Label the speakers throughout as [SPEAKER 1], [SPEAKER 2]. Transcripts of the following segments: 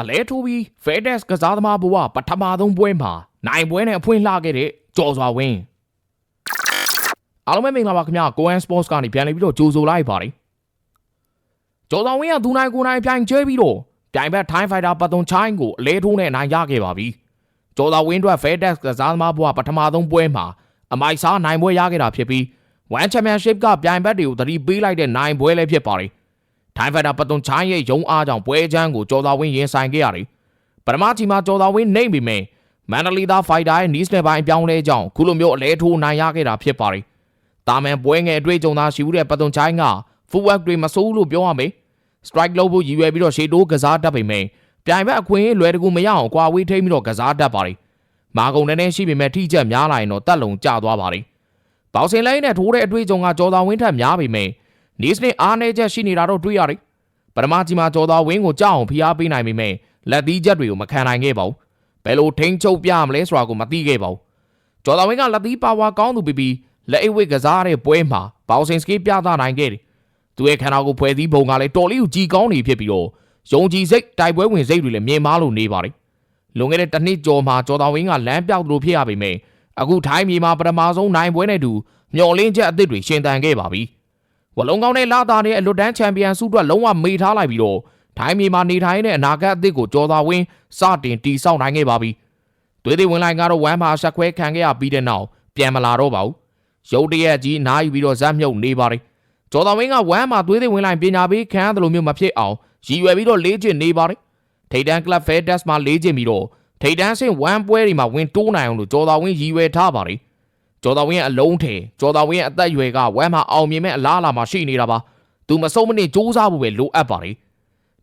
[SPEAKER 1] အလဲထိုးပြီး FedEx ကစားသမားဘဝပထမဆုံးပွဲမှာနိုင်ပွဲနဲ့အဖွင့်လှခဲ့တဲ့ကျော်စွာဝင်းအားလုံးပဲမင်္ဂလာပါခင်ဗျာ Coen Sports ကနေပြန်လည်ပြီးတော့ကြိုဆိုလိုက်ပါတယ်ကျော်စွာဝင်းကသူနိုင်ကိုယ်နိုင်ပြိုင်ကျဲပြီးတော့ပြိုင်ဘက် Thai Fighter ပတ်သွန်ချိုင်းကိုအလဲထိုးနဲ့နိုင်ရခဲ့ပါပြီကျော်စွာဝင်းအတွက် FedEx ကစားသမားဘဝပထမဆုံးပွဲမှာအမိုက်စားနိုင်ပွဲရခဲ့တာဖြစ်ပြီး One Championship ကပြိုင်ဘက်တွေကိုသတိပေးလိုက်တဲ့နိုင်ပွဲလည်းဖြစ်ပါတယ် ထိုင်းဖက်တာပသွန်ချိုင်းရဲ့ရုံအားကြောင့်ပွဲချမ်းကိုကျော်သာဝင်းရင်ဆိုင်ခဲ့ရတယ်။ပထမချီမှာကျော်သာဝင်းနှိမ့်ပြီးမယ်မန္တလေးသားဖိုက်တာရဲ့နီးစနယ်ပိုင်းအပြောင်းလဲကြောင့်ခုလိုမျိုးအလဲထိုးနိုင်ရခဲ့တာဖြစ်ပါတယ်။တာမန်ပွဲငယ်အတွေ့အကြုံသားရှိဦးတဲ့ပသွန်ချိုင်းက full work တွေမစိုးဘူးလို့ပြောရမယ်။ strike လုပ်ဖို့ရည်ရွယ်ပြီးတော့ရှေ့တိုးကစားတတ်ပေမယ့်ပြိုင်ဘက်အခွင့်အရေးလွယ်တကူမရအောင်ကွာဝေးထိပြီးတော့ကစားတတ်ပါတယ်။မာကုံနဲ့နဲ့ရှိပေမဲ့ထိချက်များလာရင်တော့တက်လုံကျသွားပါတယ်။ဘောက်စင်လိုင်းနဲ့ထိုးတဲ့အတွေ့အကြုံကကျော်သာဝင်းထက်များပေမယ့် နီးစနယ်အားနည်းချက်ရှိနေတာတော့တွေ့ရတယ်။ပထမကြီးမှာကျော်သားဝင်းကိုကြောက်အောင်ဖိအားပေးနိုင်ပေမဲ့လက်သီးချက်တွေကိုမခံနိုင်ခဲ့ပါဘူး။ဘယ်လိုထိန်းချုပ်ပြမလဲဆိုတာကိုမသိခဲ့ပါဘူး။ကျော်သားဝင်းကလက်သီးပါဝါကောင်းသူပြီးပြီးလက်အိတ်ဝိတ်ကစားတဲ့ပွဲမှာဘောက်ဆင်စကီပြသနိုင်ခဲ့တယ်။သူရဲ့ခန္ဓာကိုယ်ဖွဲ့စည်းပုံကလည်းတော်လေးကိုကြီးကောင်းနေဖြစ်ပြီးတော့ယုံကြည်စိတ်တိုက်ပွဲဝင်စိတ်တွေလည်းမြင်မာလို့နေပါတယ်။လွန်ခဲ့တဲ့တစ်နှစ်ကျော်မှာကျော်သားဝင်းကလမ်းပြောက်လို့ဖြစ်ရပေမဲ့အခုထိုင်းပြည်မှာပထမဆုံးနိုင်ပွဲနဲ့တူမျော်လင့်ချက်အသစ်တွေရှင်သန်ခဲ့ပါပြီ။ ဝလုံးကောင်းတဲ့လာတာနဲ့အလွတ်တန်းချန်ပီယံဆုအတွက်လုံးဝမေ့ထားလိုက်ပြီးတော့ထိုင်းပြည်မှာနေထိုင်တဲ့အနာဂတ်အသစ်ကိုကြော်သာဝင်းစတင်တီဆောက်နိုင်ခဲ့ပါပြီ။သွေးသေးဝင်လိုက်ကတော့ဝမ်းမှာဆက်ခွဲခံခဲ့ရပြီးတဲ့နောက်ပြန်မလာတော့ပါဘူး။ရုတ်တရက်ကြီးနားယူပြီးတော့ဇက်မြုပ်နေပါတယ်။ကြော်သာဝင်းကဝမ်းမှာသွေးသေးဝင်လိုက်ပညာပေးခံရတယ်လို့မျိုးမဖြစ်အောင်ရည်ရွယ်ပြီးတော့လေးကျင်နေပါတယ်။ထိတ်တန်းကလပ်ဖဲဒက်စ်မှာလေးကျင်ပြီးတော့ထိတ်တန်းဆင့်ဝမ်းပွဲတွေမှာဝင်တိုးနိုင်အောင်လို့ကြော်သာဝင်းရည်ရွယ်ထားပါတယ်။ ကျော်တော်ဝင်းရဲ့အလုံးထဲကျော်တော်ဝင်းရဲ့အသက်အရွယ်ကဝမ်းမှာအောင်မြင်မဲ့အလားအလာမှာရှိနေတာပါသူမဆုံးမနစ်စူးစမ်းဖို့ပဲလိုအပ်ပါတယ်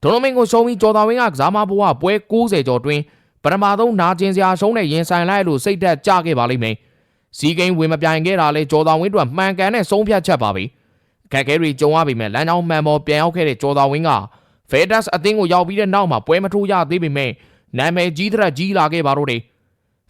[SPEAKER 1] ဒွန်နိုမင်ကိုရှုံးပြီးကျော်တော်ဝင်းကကစားမဘဝပွဲ60ကျော်တွင်ပထမဆုံးနာကျင်စရာရှုံးတဲ့ရင်ဆိုင်လိုက်လို့စိတ်သက်ကြခဲ့ပါလိမ့်မယ်စီကိန်းဝင်မပြိုင်ခဲ့တာလဲကျော်တော်ဝင်းတို့မှန်ကန်တဲ့ဆုံးဖြတ်ချက်ပါပဲခက်ခဲတွေကြုံရပြီမဲ့လမ်းကြောင်းမှန်ပေါ်ပြန်ရောက်ခဲ့တဲ့ကျော်တော်ဝင်းကဖဲဒက်စ်အသင်းကိုရောက်ပြီးတဲ့နောက်မှာပွဲမထိုးရသေးပေမဲ့နာမည်ကြီးတဲ့ကြီးလာခဲ့ပါတော့တယ်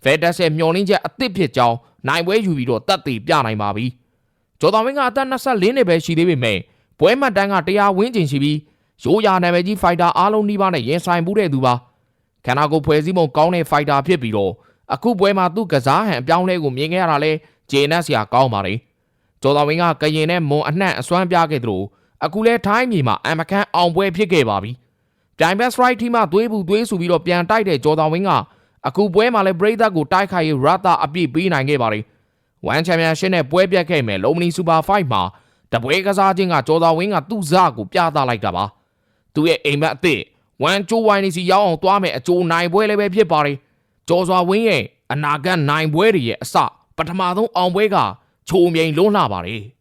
[SPEAKER 1] ဖဲဒက်စ်ရဲ့မျော်လင့်ချက်အသစ်ဖြစ်ကြောင်းနိုင်ပွဲယူပြီးတော့တတ်သိပြနိုင်ပါပြီ။ဂျော်တော်ဝင်းကအသက်24နှစ်ပဲရှိသေးပေမဲ့ပွဲမှတ်တမ်းကတရားဝင်းကျင်ရှိပြီးရိုးရာနာမည်ကြီးဖိုက်တာအားလုံးနှိပါနဲ့ရင်ဆိုင်မှုတဲ့သူပါ။ခန္ဓာကိုယ်ဖွဲ့စည်းပုံကောင်းတဲ့ဖိုက်တာဖြစ်ပြီးတော့အခုပွဲမှာသူ့ကစားဟန်အပြောင်းလဲကိုမြင်ခဲ့ရတာလဲဂျေနက်စရာကောင်းပါတယ်။ဂျော်တော်ဝင်းကကရင်နဲ့မွန်အနှံ့အစွမ်းပြခဲ့သလိုအခုလဲထိုင်းမြေမှာအမခန်းအောင်ပွဲဖြစ်ခဲ့ပါပြီ။ပြိုင်ဘက်စရိုက်ထီမှာသွေးပူသွေးဆူပြီးတော့ပြန်တိုက်တဲ့ဂျော်တော်ဝင်းက အခုပွဲမှာလည်း Brayther ကိုတိုက်ခိုက်ရေးရတာအပြည့်ပေးနိုင်ခဲ့ပါတယ်။ One Championship နဲ့ပွဲပြတ်ခဲ့မယ်လုံမနီ Super Fight မှာတပွဲကစားခြင်းကကျော်တော်ဝင်းကသူ့ဇကိုပြသလိုက်တာပါ။သူရဲ့အိမ်မက်အသစ် One ကျိုးဝိုင်းနေစီရောက်အောင်သွားမယ်အကျိုးနိုင်ပွဲလည်းပဲဖြစ်ပါတယ်။ကျော်စွာဝင်းရဲ့အနာဂတ်နိုင်ပွဲတွေရဲ့အစပထမဆုံးအောင်ပွဲကချိုးမြိန်လုံးလှပါတယ်။